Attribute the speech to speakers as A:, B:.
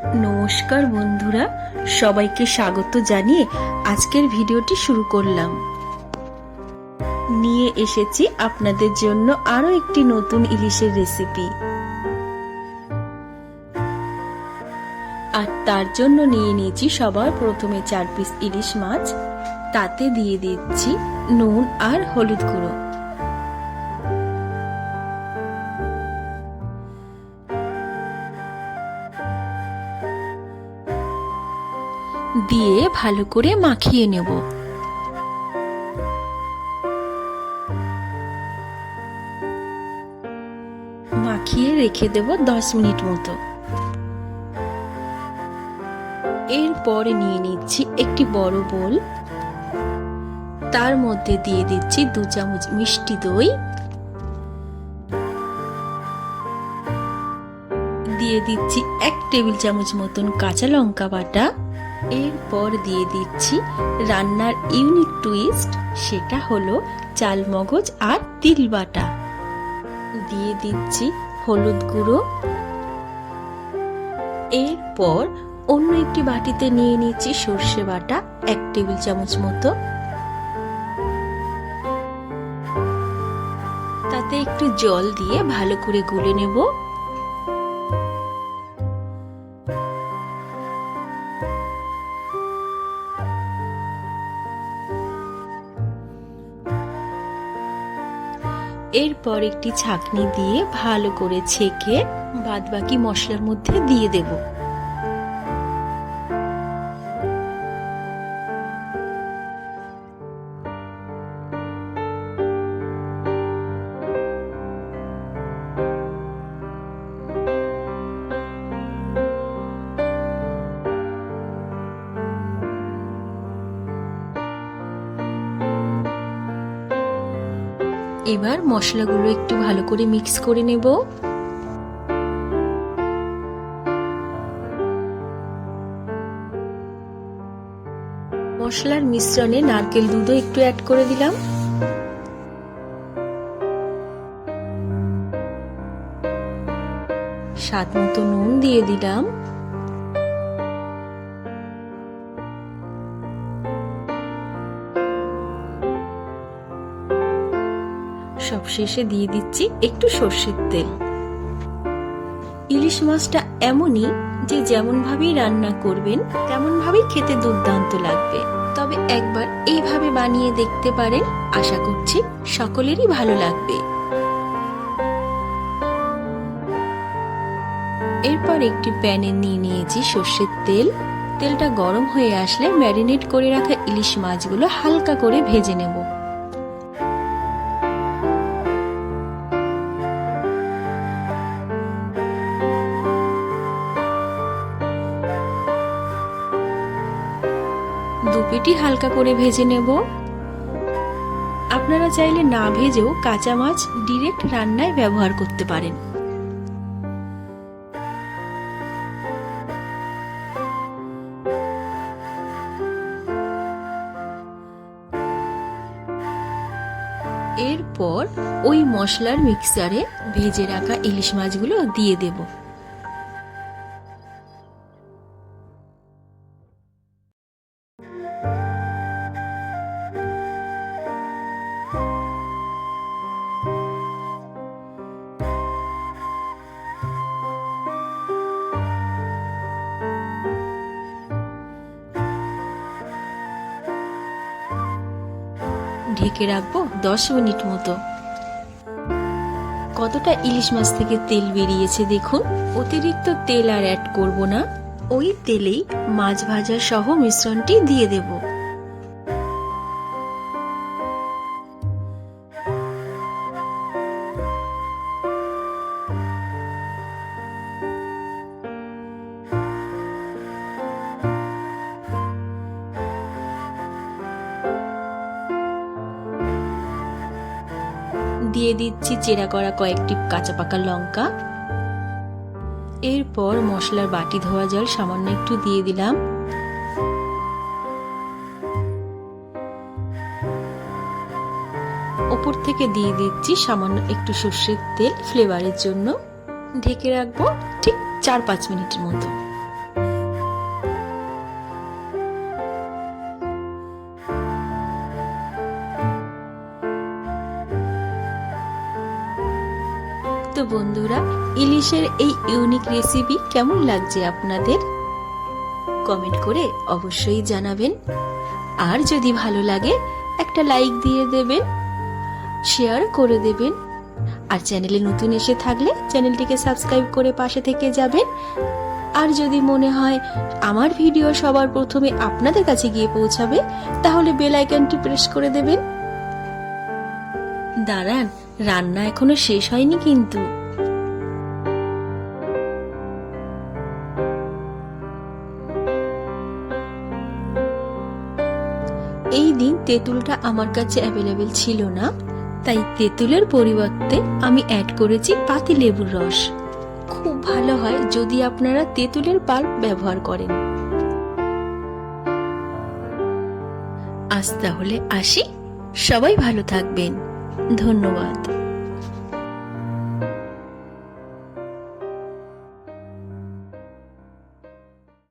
A: নমস্কার বন্ধুরা, সবাইকে স্বাগত জানিয়ে আজকের ভিডিওটি শুরু করলাম। নিয়ে এসেছি আপনাদের জন্য আরও একটি নতুন ইলিশের রেসিপি আর তার জন্য নিয়ে নিয়েছি সবার প্রথমে চার পিস ইলিশ মাছ, তাতে দিয়ে দিচ্ছি নুন আর হলুদ গুঁড়ো। দিয়ে ভালো করে মাখিয়ে নেব। মাখিয়ে রেখে দেব দশ মিনিট মতো। এরপরে নিয়ে নিচ্ছি একটি বড় বোল। তার মধ্যে দিয়ে দিচ্ছি দু চামচ মিষ্টি দই। দিয়ে দিচ্ছি এক টেবিল চামচ মতন কাঁচা লঙ্কা বাটা। এরপর দিয়ে দিচ্ছি রান্নার ইউনিক টুইস্ট, সেটা হলো চাল মগজ আর তিল বাটা দিয়ে দিচ্ছি হলুদ গুঁড়ো। এরপর অন্য একটি বাটিতে নিয়ে নিচ্ছি সর্ষে বাটা, এক টেবিল চামচ মতো। তাতে একটু জল দিয়ে ভালো করে গুলে নেব। এরপর একটি ছাকনি দিয়ে ভালো করে ছেঁকে বাদবাকি মশলার মধ্যে দিয়ে দেব। এবার মশলাগুলো একটু ভালো করে মিক্স করে নেব। মশলার মিশ্রণে নারকেল দুধও একটু অ্যাড করে দিলাম। স্বাদ মতো নুন দিয়ে দিলাম। সবশেষে দিয়ে দিচ্ছি একটু সর্ষের তেল। ইলিশ মাছটা এমনই যে যেমন ভাবেই রান্না করবেন তেমন ভাবেই খেতে দুর্দান্ত লাগবে। তবে একবার এইভাবে বানিয়ে দেখতে পারেন, আশা করছি সকলেরই ভালো লাগবে। এরপর একটি প্যানে নিয়ে নিয়েছি সর্ষের তেল। তেলটা গরম হয়ে আসলে ম্যারিনেট করে রাখা ইলিশ মাছগুলো হালকা করে ভেজে নেব। দুপিটি হালকা করে ভেজে নেব। আপনারা চাইলে না ভেজেও কাঁচা মাছ ডিরেক্ট রান্নায় ব্যবহার করতে পারেন। এরপর ওই মশলার মিক্সারে ভেজে রাখা ইলিশ মাছগুলো দিয়ে দেবো। ঢেকে রাখব দশ মিনিট মতো। কতটা ইলিশ মাছ থেকে তেল বেরিয়েছে দেখুন। অতিরিক্ত তেল আর অ্যাড করব না। ওই তেলেই মাছ ভাজা সহ মিশ্রণটি দিয়ে দেব। দিয়ে দিচ্ছি চেরা করা কয়েকটি কাঁচা পাকা লঙ্কা। এরপর মশলার বাটি ধোয়া জল সামান্য একটু দিয়ে দিলাম। ওপর থেকে দিয়ে দিচ্ছি সামান্য একটু সর্ষের তেল ফ্লেভারের জন্য। ঢেকে রাখব ঠিক চার পাঁচ মিনিটের মতো। বন্ধুরা, ইলিশের এই ইউনিক রেসিপি কেমন লাগছে আপনাদের? কমেন্ট করে অবশ্যই জানাবেন। আর যদি ভালো লাগে, একটা লাইক দিয়ে দেবেন শেয়ার করে দেবেন। আর চ্যানেলে নতুন এসে থাকলে চ্যানেলটিকে সাবস্ক্রাইব করে পাশে থেকে যাবেন। আর যদি মনে হয় আমার ভিডিও সবার প্রথমে আপনাদের কাছে গিয়ে পৌঁছাবে, তাহলে বেল আইকনটি প্রেস করে দেবেন। দাঁড়ান রান্না এখনও শেষ হয়নি কিন্তু। এই দিন তেঁতুলটা আমার কাছে অ্যাভেলেবেল ছিল না, তাই তেঁতুলের পরিবর্তে আমি অ্যাড করেছি পাতিলেবুর রস। খুব ভালো হয় যদি আপনারা তেঁতুলের পাল্প ব্যবহার করেন। আজ তাহলে আসি। সবাই ভালো থাকবেন। ধন্যবাদ।